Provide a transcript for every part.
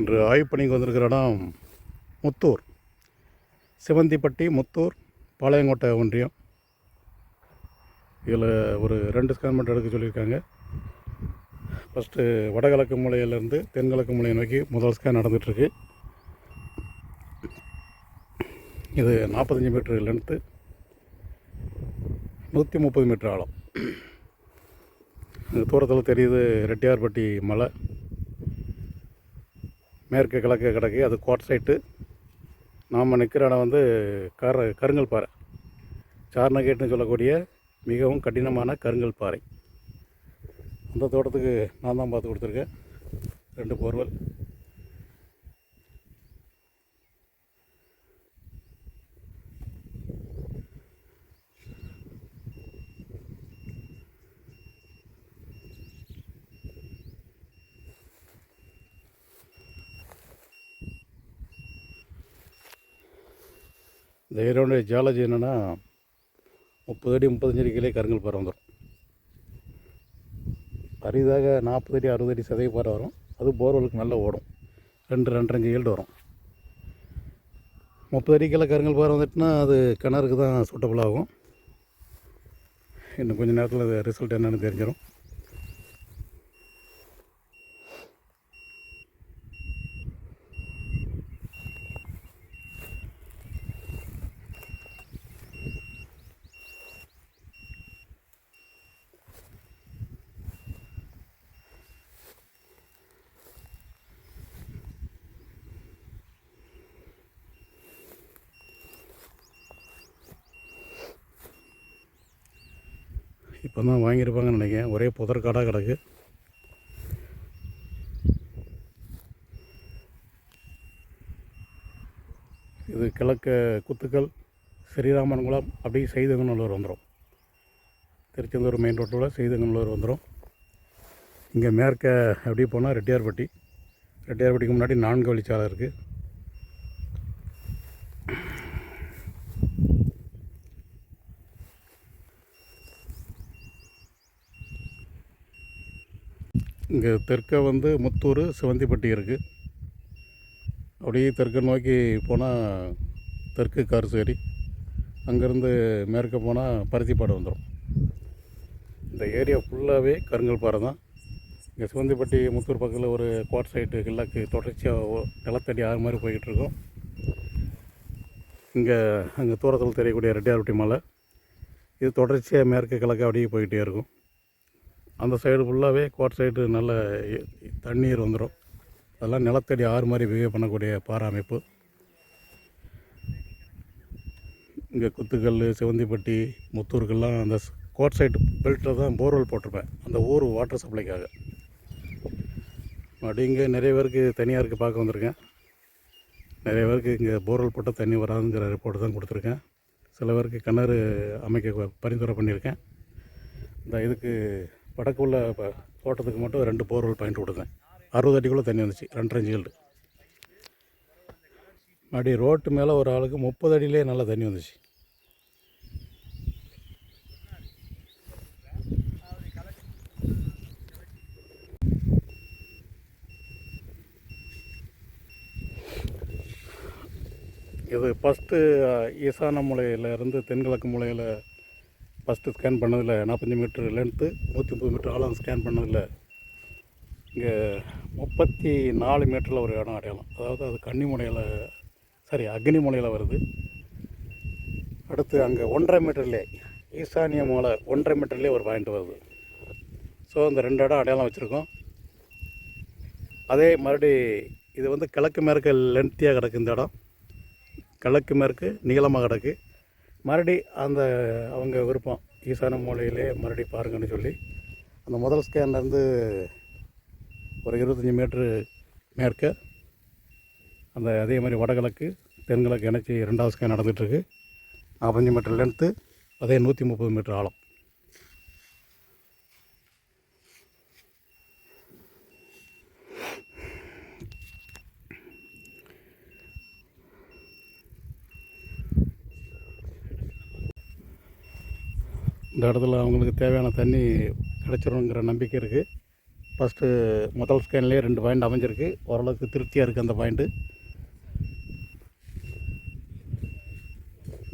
இன்று ஆய்வு பணிக்கு வந்திருக்கிற இடம் முத்தூர். சிவந்திப்பட்டி முத்தூர் பாளையங்கோட்டை ஒன்றியம். இதில் ஒரு ரெண்டு ஸ்கேன் மட்டும் எடுக்க சொல்லியிருக்காங்க. ஃபஸ்ட்டு வடகிழக்கு மூலையிலேருந்து தென்கிழக்கு மூலையை நோக்கி முதல் ஸ்கேன் நடந்துகிட்ருக்கு. இது நாற்பத்தஞ்சு மீட்டர் லென்த்து நூற்றி முப்பது மீட்டர் ஆழம். தூரத்தில் தெரியுது ரெட்டியார்பட்டி மலை. மேற்கு கிழக்கு கிடக்கு அது கோட் சைட்டு நாம் நிற்கிற இடம் வந்து கர கருங்கல் பாறை. சார்னகேட்னு சொல்லக்கூடிய மிகவும் கடினமான கருங்கல் பாறை. அந்த தோட்டத்துக்கு நான் தான் பார்த்து கொடுத்துருக்கேன். ரெண்டு போர்வல். இந்த ஏரியாவுடைய ஜியாலஜி என்னென்னா முப்பது அடி முப்பத்தஞ்சு அடி கருங்கல் பாறை வந்துடும் அரிதாக நாற்பது அடி அறுபது அடி சதவீத பாறை வரும். அது போர்வெலுக்கு நல்லா ஓடும். ரெண்டு ரெண்டரைஞ்சு ஈல்டு வரும். முப்பது அடி கீழே கருங்கல் பாறை வந்துட்டுனா அது கிணறுக்கு தான் சூட்டபுள் ஆகும். இன்னும் கொஞ்சம் நேரத்தில் அது ரிசல்ட் என்னென்னு தெரிஞ்சிடும் இப்போ தான் வாங்கியிருப்பாங்கன்னு நினைக்கிறேன். ஒரே புதற்காடாக கிடக்கு. இது கிழக்கு குத்துக்கல் ஸ்ரீராமன்குளம் அப்படியே செய்தங்கநல்லூர் வந்துடும் திருச்செந்தூர் மெயின் ரோட்டில் செய்தங்கநல்லூர் வந்துடும் இங்கே மேற்க அப்படியே போனால் ரெட்டியார்பட்டி. ரெட்டியார்பட்டிக்கு முன்னாடி நான்கு வழிச்சாலை இருக்குது இங்கே தெற்கே வந்து முத்தூர் சிவந்திப்பட்டி இருக்குது அப்படியே தெற்க நோக்கி போனால் தெற்கு காரசேரி. அங்கேருந்து மேற்க போனால் பருத்திப்பாடு வந்துடும் இந்த ஏரியா ஃபுல்லாகவே கருங்கல் பாறை தான். இங்கே சிவந்திப்பட்டி முத்தூர் பக்கத்தில் ஒரு குவாட் சைட்டு கில்லாக்கு தொடர்ச்சியாக நிலத்தடி ஆறு மாதிரி போய்கிட்டுருக்கோம் இங்கே அங்கே தூரத்தில் தெரியக்கூடிய ரெட்டியார்பட்டி மலை. இது தொடர்ச்சியாக மேற்கு கிழக்கு அப்படியே போய்கிட்டே இருக்கும். அந்த சைடு ஃபுல்லாகவே கோட் சைடு நல்ல தண்ணீர் வந்துடும் அதெல்லாம் நிலத்தடி ஆறு மாதிரி பிஹேவ் பண்ணக்கூடிய பாறை அமைப்பு. இங்கே குத்துக்கல் சிவந்திப்பட்டி முத்தூருக்கெல்லாம் அந்த ஸ்- கோட் சைடு பெல்ட்டில் தான் போர்வெல் போட்டிருப்பேன். அந்த ஊர் வாட்டர் சப்ளைக்காக அப்படி இங்கே நிறைய பேருக்கு தனியாருக்கு பார்க்க வந்திருக்கேன். நிறைய பேருக்கு இங்கே போர்வெல் போட்டால் தண்ணி வராதுங்கிற ரிப்போர்ட் தான் கொடுத்துருக்கேன். சில பேருக்கு கிணறு அமைக்க பரிந்துரை பண்ணியிருக்கேன். இந்த இதுக்கு வடக்கு உள்ள தோட்டத்துக்கு மட்டும் ரெண்டு போர்வெல் பாயிண்ட் கொடுத்தேன் அறுபது அடிக்குள்ளே தண்ணி வந்துச்சு. ரெண்டரை ஜீல்டு அப்படி ரோட்டு மேலே ஒரு ஆளுக்கு முப்பது அடியிலே நல்லா தண்ணி வந்துச்சு. இது ஃபஸ்ட்டு ஈசான மூலையிலேருந்து தென்கிழக்கு மூலையில் ஃபஸ்ட்டு ஸ்கேன் பண்ணதில் நாற்பத்தஞ்சு மீட்டர் லென்த்து நூற்றி முப்பது மீட்டர் ஆழம் ஸ்கேன் பண்ணதில் இங்கே முப்பத்தி நாலு மீட்டரில் ஒரு இடம் அடையாளம். அதாவது அது கன்னிமுனையில் சாரி அக்னிமுனையில் வருது. அடுத்து அங்கே ஒன்றரை மீட்டர்லே ஈசானிய மூலை ஒன்றரை மீட்டர்லேயே ஒரு பாயிண்ட் வருது. ஸோ அந்த ரெண்டு இடம் அடையாளம் வச்சுருக்கோம். அதே மறுபடி இது வந்து கிழக்கு மேற்கு லென்த்தியாக கிடக்கு இந்த இடம். கிழக்கு மேற்கு நீளமாக கிடக்கு. மறுபடி அந்த அவங்க விருப்பம் ஈசான மூலையிலே மறுபடி பாருங்கன்னு சொல்லி அந்த முதல் ஸ்கேன்லேருந்து ஒரு இருபத்தஞ்சி மீட்ரு மேற்க அந்த அதே மாதிரி வடகிழக்கு தென்கிழக்கு இணைச்சி ரெண்டாவது ஸ்கேன் நடந்துகிட்ருக்கு நாற்பத்தஞ்சு மீட்டர் லென்த்து அதே நூற்றி முப்பது மீட்டர் ஆழம். இந்த இடத்துல அவங்களுக்கு தேவையான தண்ணி கிடச்சிருங்கிற நம்பிக்கை இருக்குது ஃபஸ்ட்டு முதல் ஸ்கேன்லேயே ரெண்டு பாயிண்ட் அமைஞ்சிருக்கு. ஓரளவுக்கு திருப்தியாக இருக்குது அந்த பாயிண்ட்டு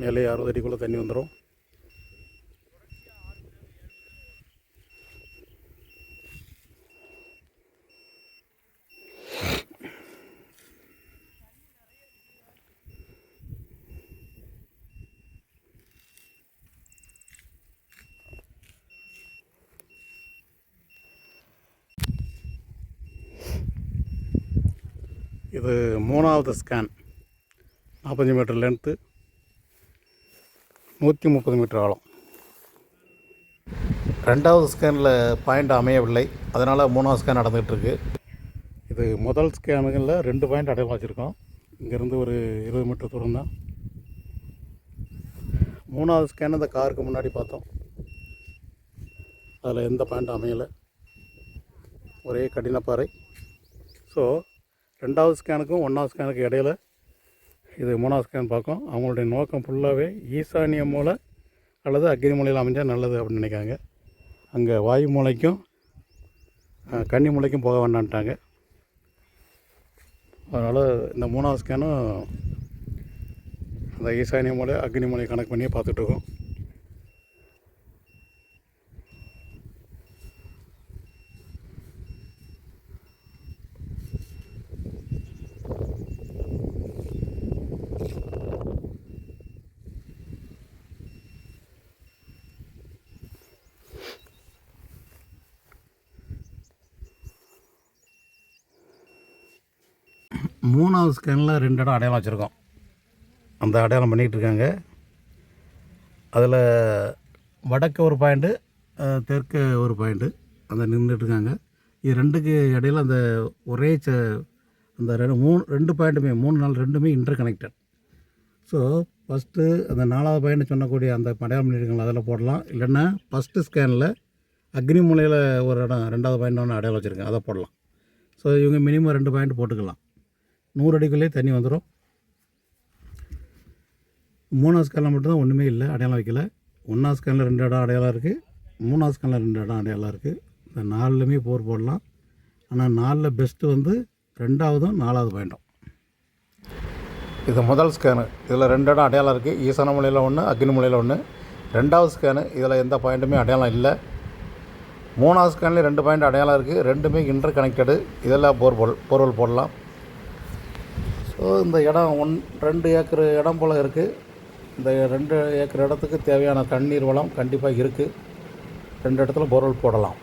மேலே அறுபது அடிக்குள்ளே தண்ணி வந்துடும் இது மூணாவது ஸ்கேன் நாற்பத்தஞ்சு மீட்டர் லென்த்து நூற்றி முப்பது மீட்டர் ஆழம். ரெண்டாவது ஸ்கேனில் பாயிண்ட் அமையவில்லை. அதனால் மூணாவது ஸ்கேன் நடந்துகிட்டு இருக்கு இது முதல் ஸ்கேனுகளில் ரெண்டு பாயிண்ட் அடையாளம் வச்சுருக்கோம் இங்கேருந்து ஒரு இருபது மீட்டர் தூரம் தான். மூணாவது ஸ்கேன் இந்த காருக்கு முன்னாடி பார்த்தோம். அதில் எந்த பாயிண்ட்டும் அமையலை. ஒரே கடினப்பாறை. ஸோ ரெண்டாவது ஸ்கேனுக்கும் ஒன்றாவது ஸ்கேனுக்கு இடையில இது மூணாவது ஸ்கேன் பார்க்கும். அவங்களுடைய நோக்கம் ஃபுல்லாகவே ஈசானிய மூலை அல்லது அக்னி மூலையில் அமைஞ்சால் நல்லது அப்படின்னு நினைக்காங்க அங்கே வாயு மூலைக்கும் கன்னி மூலைக்கும் போக வேண்டான்ட்டாங்க அதனால் இந்த மூணாவது ஸ்கேனும் அந்த ஈசானிய மூலை அக்னி மூலை கணக்கு பண்ணியே பார்த்துட்ருக்கோம் மூணாவது ஸ்கேனில் ரெண்டு இடம் அடையாளம் வச்சுருக்கோம். அந்த அடையாளம் பண்ணிகிட்டு இருக்காங்க. அதில் வடக்கு ஒரு பாயிண்ட்டு தெற்கு ஒரு பாயிண்ட்டு அந்த நின்றுட்டுருக்காங்க இது ரெண்டுக்கு இடையில அந்த ஒரே ச அந்த ரெண்டு மூணு ரெண்டு பாயிண்ட்டுமே மூணு நாள் ரெண்டுமே இன்டர் கனெக்டட் ஸோ ஃபஸ்ட்டு அந்த நாலாவது பாயிண்ட் சொன்னக்கூடிய அந்த அடையாளம் பண்ணியிருக்காங்களா அதில் போடலாம். இல்லைன்னா ஃபஸ்ட்டு ஸ்கேனில் அக்னி மூலையில் ஒரு இடம் ரெண்டாவது பாயிண்ட் ஒன்று அடையாளம் வச்சுருக்கேன் அதை போடலாம். ஸோ இவங்க மினிமம் ரெண்டு பாயிண்ட் போட்டுக்கலாம். நூறு அடிக்குள்ளே தண்ணி வந்துடும் மூணாவது ஸ்கேனில் மட்டும்தான் ஒன்றுமே இல்லை அடையாளம் வைக்கல. ஒன்றாவது ஸ்கேனில் ரெண்டு இடம் அடையாளம் இருக்குது மூணாவது ஸ்கேனில் ரெண்டு இடம் அடையாளம் இருக்குது இந்த நாலுலேயுமே போர் போடலாம். ஆனால் நாலில் பெஸ்ட்டு வந்து ரெண்டாவதும் நாலாவது பாயிண்ட்டும் இது முதல் ஸ்கேனு இதில் ரெண்டு இடம் அடையாளம் இருக்குது ஈசான மலையில் ஒன்று அக்னி மலையில் ஒன்று ரெண்டாவது ஸ்கேனு இதில் எந்த பாயிண்ட்டுமே அடையாளம் இல்லை. மூணாவது ஸ்கேன்லேயும் ரெண்டு பாயிண்ட் அடையாளம் இருக்குது ரெண்டுமே இன்டர் கனெக்டடு இதெல்லாம் போர் போல் போர்வெல் போடலாம். ஸோ இந்த இடம் ஒன் ரெண்டு ஏக்கர் இடம் போல் இருக்குது இந்த ரெண்டு ஏக்கர் இடத்துக்கு தேவையான தண்ணீர் வளம் கண்டிப்பாக இருக்குது ரெண்டு இடத்துல போர்வெல் போடலாம்.